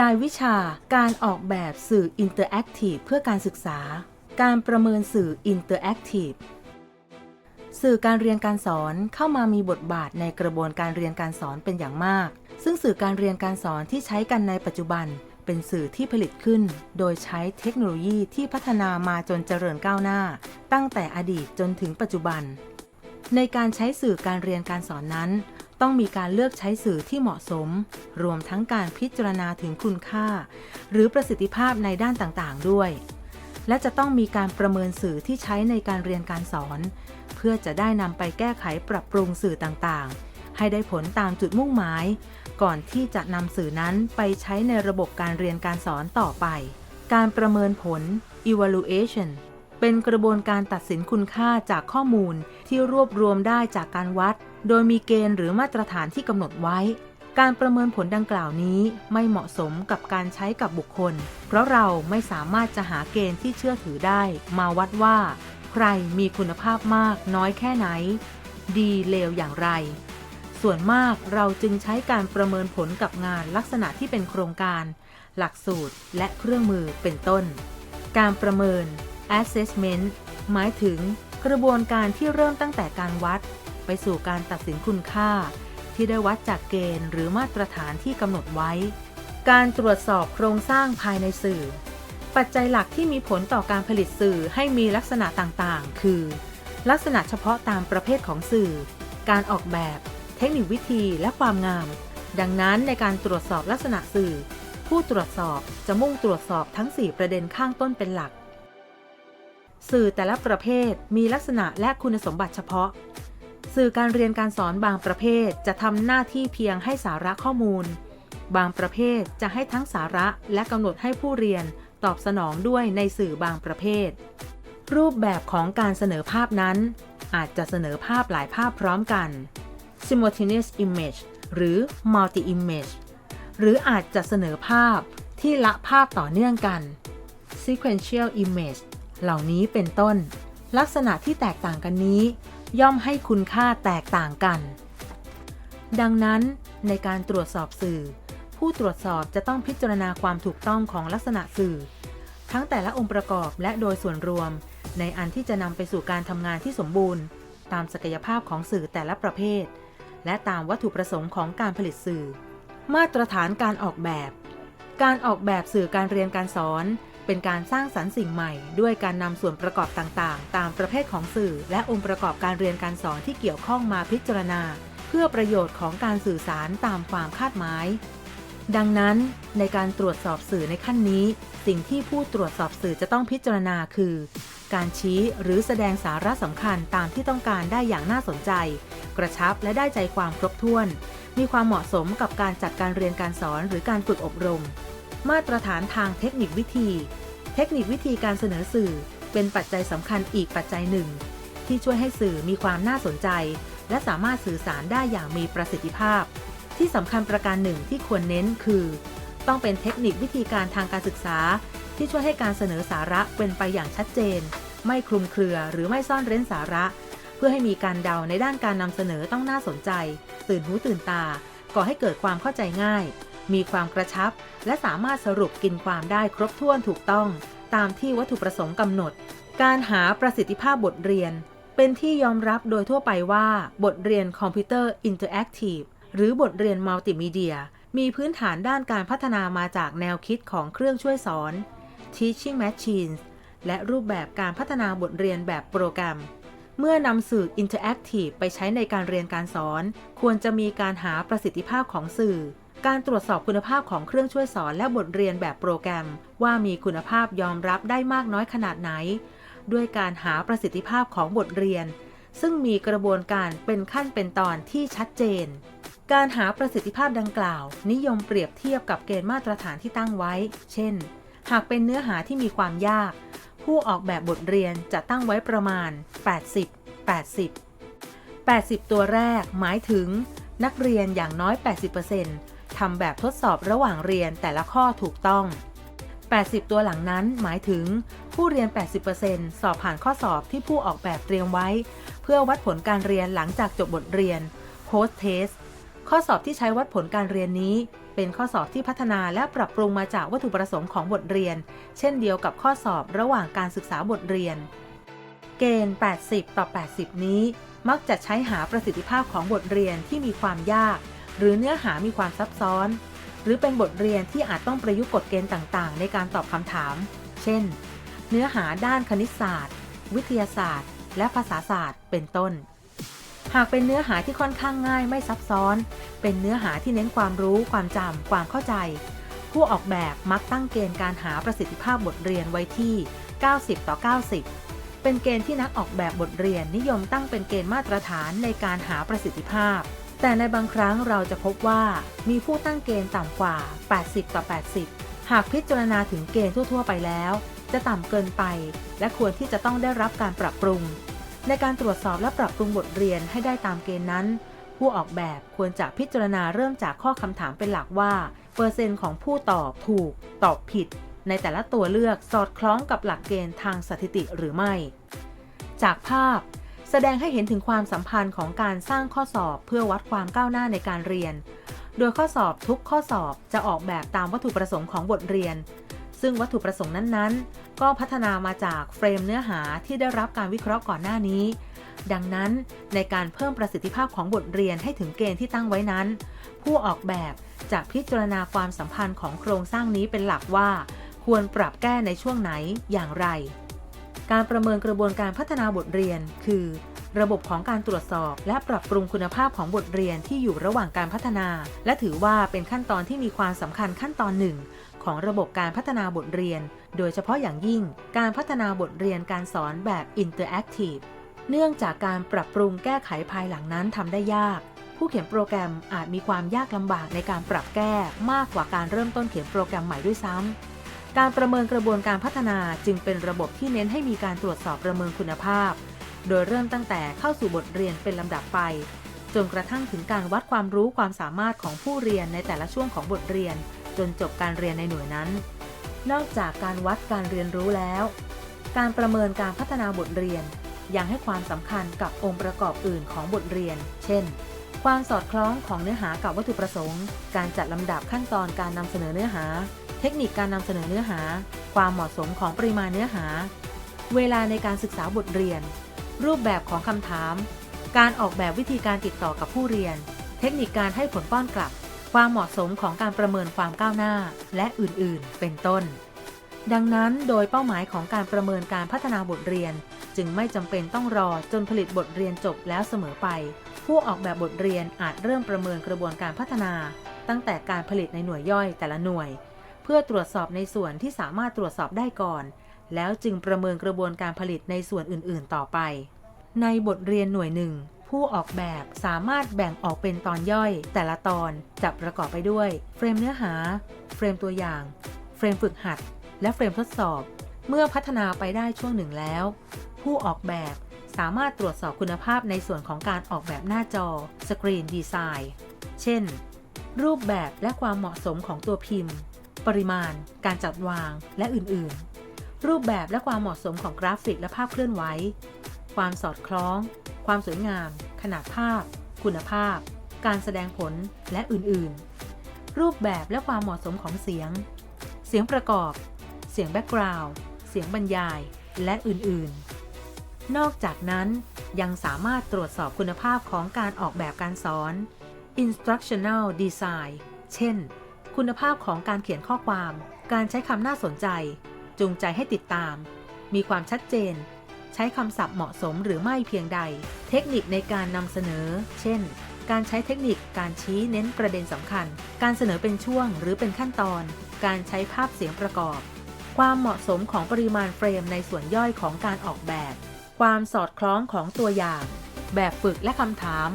รายวิชาการออกแบบสื่ออินเตอร์แอคทีฟเพื่อการศึกษา การประเมินสื่ออินเตอร์แอคทีฟสื่อการเรียนการสอนเข้ามามีบทบาทในกระบวนการเรียนการสอนเป็นอย่างมาก ซึ่งสื่อการเรียนการสอนที่ใช้กันในปัจจุบัน เป็นสื่อที่ผลิตขึ้น โดยใช้เทคโนโลยีที่พัฒนามาจนเจริญก้าวหน้า ตั้งแต่อดีตจนถึงปัจจุบัน ในการใช้สื่อการเรียนการสอนนั้น ต้องมีการเลือกใช้สื่อที่เหมาะสม รวมทั้งการพิจารณาถึงคุณค่า หรือประสิทธิภาพในด้านต่างๆ ด้วย และจะต้องมีการประเมินสื่อที่ใช้ในการเรียนการสอน เพื่อจะได้นำไปแก้ไขปรับปรุงสื่อต่างๆ ให้ได้ผลตามจุดมุ่งหมาย ก่อนที่จะนำสื่อนั้นไปใช้ในระบบการเรียนการสอนต่อไป การประเมินผล evaluation เป็นกระบวนการตัดสินคุณค่าจากข้อมูลที่รวบรวมได้จากการวัด โดยมีเกณฑ์หรือมาตรฐานที่กำหนดไว้ การประเมินผลดังกล่าวนี้ไม่เหมาะสมกับการใช้กับบุคคล เพราะเราไม่สามารถจะหาเกณฑ์ที่เชื่อถือได้ มาวัดว่า ใครมีคุณภาพมากน้อยแค่ไหน ดีเลวอย่างไร ส่วนมากเราจึงใช้การประเมินผลกับงานลักษณะที่เป็นโครงการ หลักสูตรและเครื่องมือเป็นต้น การประเมิน assessment หมายถึงกระบวนการที่เริ่มตั้งแต่การวัด ไปสู่การตัดสินคุณค่า ที่ได้วัดจากเกณฑ์หรือมาตรฐานที่กำหนดไว้ การตรวจสอบโครงสร้างภายในสื่อ ปัจจัยหลักที่มีผลต่อการผลิตสื่อให้มีลักษณะต่างๆ คือ ลักษณะเฉพาะตามประเภทของสื่อ การออกแบบ เทคนิควิธีและความงาม ดังนั้นในการตรวจสอบลักษณะสื่อ ผู้ตรวจสอบจะมุ่งตรวจสอบทั้ง 4 ประเด็นข้างต้นเป็นหลัก สื่อแต่ละประเภทมีลักษณะและคุณสมบัติเฉพาะ สื่อการเรียนการสอนบางประเภทจะทำหน้าที่เพียงให้สาระข้อมูล บางประเภทจะให้ทั้งสาระและกำหนดให้ผู้เรียนตอบสนองด้วยในสื่อบางประเภท รูปแบบของการเสนอภาพนั้น อาจจะเสนอภาพหลายภาพพร้อมกัน simultaneous image หรือ multi image หรืออาจจะเสนอภาพที่ละภาพต่อเนื่องกัน sequential image เหล่านี้เป็นต้น ลักษณะที่แตกต่างกันนี้ ย่อมให้คุณค่าแตกต่างกัน ดังนั้นในการตรวจสอบสื่อ ผู้ตรวจสอบจะต้องพิจารณาความถูกต้องของลักษณะสื่อ ทั้งแต่ละองค์ประกอบและโดยส่วนรวม ในอันที่จะนำไปสู่การทำงานที่สมบูรณ์ ตามศักยภาพของสื่อแต่ละประเภท และตามวัตถุประสงค์ของการผลิตสื่อ มาตรฐานการออกแบบ การออกแบบสื่อการเรียนการสอน เป็นการสร้างสรรค์สิ่งใหม่ ด้วยการนำส่วนประกอบต่างๆ ตามประเภทของสื่อ และองค์ประกอบการเรียนการสอนที่เกี่ยวข้องมาพิจารณา เพื่อประโยชน์ของการสื่อสารตามความคาดหมาย ดังนั้น ในการตรวจสอบสื่อในขั้นนี้ สิ่งที่ผู้ตรวจสอบสื่อจะต้องพิจารณาคือ การชี้หรือแสดงสาระสำคัญตามที่ต้องการได้อย่างน่าสนใจ กระชับและได้ใจความครบถ้วน มีความเหมาะสมกับการจัดการเรียนการสอนหรือการฝึกอบรม มาตรฐานทางเทคนิควิธี เทคนิควิธีการเสนอสื่อเป็นปัจจัยสำคัญอีกปัจจัยหนึ่ง ที่ช่วยให้สื่อมีความน่าสนใจ และสามารถสื่อสารได้อย่างมีประสิทธิภาพ ที่สำคัญประการหนึ่งที่ควรเน้นคือ ต้องเป็นเทคนิควิธีการทางการศึกษา ที่ช่วยให้การเสนอสาระเป็นไปอย่างชัดเจน ไม่คลุมเครือหรือไม่ซ่อนเร้นสาระ เพื่อให้มีการเดาในด้านการนำเสนอต้องน่าสนใจ ตื่นหูตื่นตาก่อให้เกิดความเข้าใจง่าย มีความกระชับ และสามารถสรุปกินความได้ครบถ้วนถูกต้อง ตามที่วัตถุประสงค์กำหนด การหาประสิทธิภาพบทเรียน เป็นที่ยอมรับโดยทั่วไปว่า บทเรียนคอมพิวเตอร์อินเตอร์แอคทีฟหรือบทเรียนมัลติมีเดีย มีพื้นฐานด้านการพัฒนามาจากแนวคิดของเครื่องช่วยสอน Teaching Machines และรูปแบบการพัฒนาบทเรียนแบบโปรแกรม เมื่อนำสื่ออินเทอร์แอคทีฟไปใช้ในการเรียนการสอน ควรจะมีการหาประสิทธิภาพของสื่อ การตรวจสอบคุณภาพของเครื่องช่วยสอนและบทเรียนแบบโปรแกรม ว่ามีคุณภาพยอมรับได้มากน้อยขนาดไหน ด้วยการหาประสิทธิภาพของบทเรียน ซึ่งมีกระบวนการเป็นขั้นเป็นตอนที่ชัดเจน การหาประสิทธิภาพดังกล่าว นิยมเปรียบเทียบกับเกณฑ์มาตรฐานที่ตั้งไว้ เช่น หากเป็นเนื้อหาที่มีความยาก ผู้ออกแบบบทเรียนจะตั้งไว้ประมาณ 80 80 80 ตัวแรกหมายถึง นักเรียนอย่างน้อย 80% ทำแบบทดสอบระหว่างเรียนแต่ละข้อถูกต้อง 80 ตัวหลังนั้นหมายถึงผู้เรียน 80%สอบผ่านข้อสอบที่ผู้ออกแบบเตรียมไว้ เพื่อวัดผลการเรียนหลังจากจบบทเรียน post test ข้อสอบที่ใช้วัดผลการเรียนนี้ เป็นข้อสอบที่พัฒนาและปรับปรุงมาจากวัตถุประสงค์ของบทเรียน เช่นเดียวกับข้อสอบระหว่างการศึกษาบทเรียน เกณฑ์ 80 ต่อ 80 นี้ มักจะใช้หาประสิทธิภาพของบทเรียนที่มีความยาก หรือเนื้อหามีความซับซ้อน หรือเป็นบทเรียนที่อาจต้องประยุกต์กฎเกณฑ์ต่างๆ ในการตอบคำถาม เช่น เนื้อหาด้านคณิตศาสตร์ วิทยาศาสตร์ และภาษาศาสตร์ เป็นต้น หากเป็นเนื้อหาที่ค่อนข้างง่ายไม่ซับซ้อน เป็นเนื้อหาที่เน้นความรู้ ความจำความเข้าใจ ผู้ออกแบบมักตั้งเกณฑ์การหาประสิทธิภาพบทเรียนไว้ที่ 90 ต่อ 90เป็นเกณฑ์ที่นักออกแบบบทเรียนนิยมตั้งเป็นเกณฑ์มาตรฐานในการหาประสิทธิภาพ แต่ในบางครั้งเราจะพบว่ามีผู้ตั้งเกณฑ์ต่ำกว่า 80 ต่อ 80 หากพิจารณาถึงเกณฑ์ทั่ว ๆ ไปแล้ว จะต่ำเกินไป และควรที่จะต้องได้รับการปรับปรุง ในการตรวจสอบและปรับปรุงบทเรียนให้ได้ตามเกณฑ์นั้น ผู้ออกแบบควรจะพิจารณาเริ่มจากข้อคำถามเป็นหลักว่า เปอร์เซ็นต์ของผู้ตอบถูก ตอบผิด ในแต่ละตัวเลือกสอดคล้องกับหลักเกณฑ์ทางสถิติหรือไม่ จากภาพ แสดงให้เห็นถึงความสัมพันธ์ของการสร้างข้อสอบเพื่อวัดความก้าวหน้าในการเรียน โดยข้อสอบทุกข้อสอบจะออกแบบตามวัตถุประสงค์ของบทเรียน ซึ่งวัตถุประสงค์นั้นๆ ก็พัฒนามาจากเฟรมเนื้อหาที่ได้รับการวิเคราะห์ก่อนหน้านี้ ดังนั้นในการเพิ่มประสิทธิภาพของบทเรียนให้ถึงเกณฑ์ที่ตั้งไว้นั้น ผู้ออกแบบจะพิจารณาความสัมพันธ์ของโครงสร้างนี้เป็นหลักว่า ควรปรับแก้ในช่วงไหนอย่างไร การประเมินกระบวนการพัฒนาบทเรียน คือ ระบบของการตรวจสอบ และปรับปรุงคุณภาพของบทเรียนที่อยู่ระหว่างการพัฒนา และถือว่าเป็นขั้นตอนที่มีความสำคัญขั้นตอนหนึ่งของระบบการพัฒนาบทเรียน โดยเฉพาะอย่างยิ่ง การพัฒนาบทเรียนการสอนแบบ interactive เนื่องจากการปรับปรุงแก้ไขภายหลังนั้นทำได้ยาก ผู้เขียนโปรแกรมอาจมีความยากลำบากในการปรับแก้มากกว่าการเริ่มต้นเขียนโปรแกรมใหม่ด้วยซ้ำ การประเมินกระบวนการพัฒนาจึงเป็นระบบที่เน้นให้มีการตรวจสอบประเมินคุณภาพ โดยเริ่มตั้งแต่เข้าสู่บทเรียนเป็นลำดับไป จนกระทั่งถึงการวัดความรู้ความสามารถของผู้เรียนในแต่ละช่วงของบทเรียน จนจบการเรียนในหน่วยนั้น นอกจากการวัดการเรียนรู้แล้ว การประเมินการพัฒนาบทเรียน ยังให้ความสำคัญกับองค์ประกอบอื่นของบทเรียน เช่นความสอดคล้องของเนื้อหากับวัตถุประสงค์ การจัดลำดับขั้นตอนการนำเสนอเนื้อหา ทคนิคการนำเสนอเนื้อหา ความเหมาะสมของปริมาณเนื้อหา เวลาในการศึกษาบทเรียน รูปแบบของคำถาม การออกแบบวิธีการติดต่อกับผู้เรียน เทคนิคการให้ผลป้อนกลับ ความเหมาะสมของการประเมินความก้าวหน้า และอื่นๆ เป็นต้น ดังนั้นโดยเป้าหมายของการประเมินการพัฒนาบทเรียน จึงไม่จำเป็นต้องรอจนผลิตบทเรียนจบแล้วเสมอไป ผู้ออกแบบบทเรียนอาจเริ่มประเมินกระบวนการพัฒนา ตั้งแต่การผลิตในหน่วยย่อยแต่ละหน่วย เพื่อตรวจสอบในส่วนที่สามารถตรวจสอบได้ก่อน แล้วจึงประเมินกระบวนการผลิตในส่วนอื่นๆ ต่อไป ในบทเรียนหน่วยหนึ่งผู้ออกแบบสามารถแบ่งออกเป็นตอนย่อย แต่ละตอนจะประกอบไปด้วย เฟรมเนื้อหา เฟรมตัวอย่าง เฟรมฝึกหัด และเฟรมทดสอบ เมื่อพัฒนาไปได้ช่วงหนึ่งแล้ว ผู้ออกแบบสามารถตรวจสอบคุณภาพในส่วนของการออกแบบหน้าจอสกรีนดีไซน์ เช่น รูปแบบและความเหมาะสมของตัวพิมพ์ ปริมาณ การจัดวาง และอื่นๆ รูปแบบและความเหมาะสมของกราฟิกและภาพเคลื่อนไหว ความสอดคล้อง ความสวยงาม ขนาดภาพ คุณภาพ การแสดงผล และอื่นๆ รูปแบบและความเหมาะสมของเสียง เสียงประกอบ เสียงแบ็กกราวด์ เสียงบรรยาย และอื่นๆ นอกจากนั้นยังสามารถตรวจสอบคุณภาพของการออกแบบการสอน instructional design เช่น คุณภาพของการเขียนข้อความ การใช้คำน่าสนใจ จูงใจให้ติดตาม มีความชัดเจน ใช้คำศัพท์เหมาะสมหรือไม่เพียงใด เทคนิคในการนำเสนอ เช่น การใช้เทคนิคการชี้เน้นประเด็นสำคัญ การเสนอเป็นช่วงหรือเป็นขั้นตอน การใช้ภาพเสียงประกอบ ความเหมาะสมของปริมาณเฟรมในส่วนย่อยของการออกแบบ ความสอดคล้องของตัวอย่าง แบบฝึกและคำถาม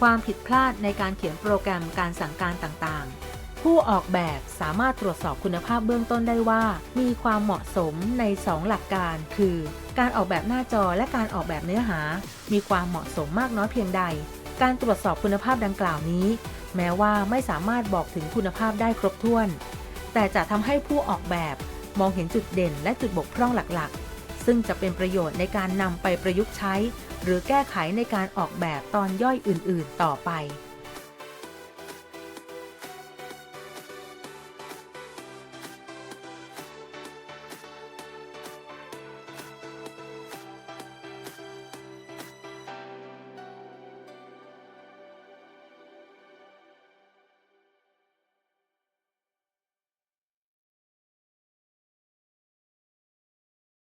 ความผิดพลาดในการเขียนโปรแกรมการสั่งการต่างๆ ผู้ออกแบบสามารถตรวจสอบคุณภาพเบื้องต้นได้ว่า มีความเหมาะสมใน 2 หลักการ คือ การออกแบบหน้าจอและการออกแบบเนื้อหา มีความเหมาะสมมากน้อยเพียงใด การตรวจสอบคุณภาพดังกล่าวนี้ แม้ว่าไม่สามารถบอกถึงคุณภาพได้ครบถ้วน แต่จะทำให้ผู้ออกแบบมองเห็นจุดเด่นและจุดบกพร่องหลักๆ ซึ่งจะเป็นประโยชน์ในการนำไปประยุกต์ใช้ หรือแก้ไขในการออกแบบตอนย่อยอื่น ๆ ต่อไป